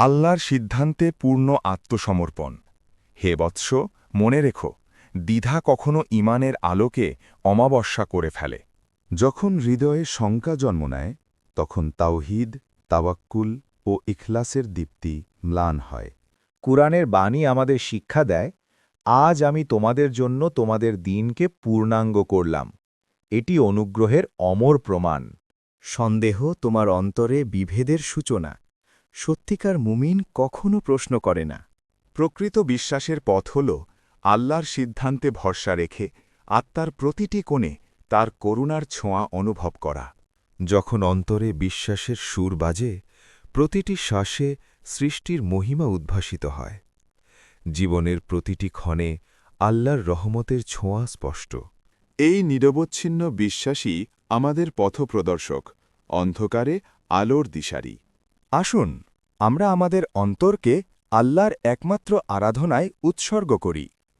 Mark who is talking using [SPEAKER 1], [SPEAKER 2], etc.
[SPEAKER 1] আল্লাহর সিদ্ধান্তে পূর্ণ আত্মসমর্পণ। হে বৎস, মনে রেখো, দ্বিধা কখনো ইমানের আলোকে অমাবস্যা করে ফেলে।
[SPEAKER 2] যখন হৃদয়ে শঙ্কা জন্ম নেয়, তখন তাওহিদ, তাওয়াক্কুল ও ইখলাসের দীপ্তি ম্লান হয়।
[SPEAKER 3] কুরআনের বাণী আমাদের শিক্ষা দেয়, আজ আমি তোমাদের জন্য তোমাদের দিনকে পূর্ণাঙ্গ করলাম। এটি অনুগ্রহের অমর প্রমাণ।
[SPEAKER 4] সন্দেহ তোমার অন্তরে বিভেদের সূচনা। সত্যিকার মুমিন কখনো প্রশ্ন করে না।
[SPEAKER 1] প্রকৃত বিশ্বাসের পথ হল আল্লাহর সিদ্ধান্তে ভরসা রেখে আত্মার প্রতিটি কোণে তার করুণার ছোঁয়া অনুভব করা।
[SPEAKER 2] যখন অন্তরে বিশ্বাসের সুর বাজে, প্রতিটি শ্বাসে সৃষ্টির মহিমা উদ্ভাসিত হয়। জীবনের প্রতিটি ক্ষণে আল্লাহর রহমতের ছোঁয়া স্পষ্ট।
[SPEAKER 1] এই নিরবচ্ছিন্ন বিশ্বাসই আমাদের পথপ্রদর্শক, অন্ধকারে আলোর দিশারি।
[SPEAKER 4] আসুন আমরা আমাদের অন্তরকে আল্লাহর একমাত্র আরাধনায় উৎসর্গ করি।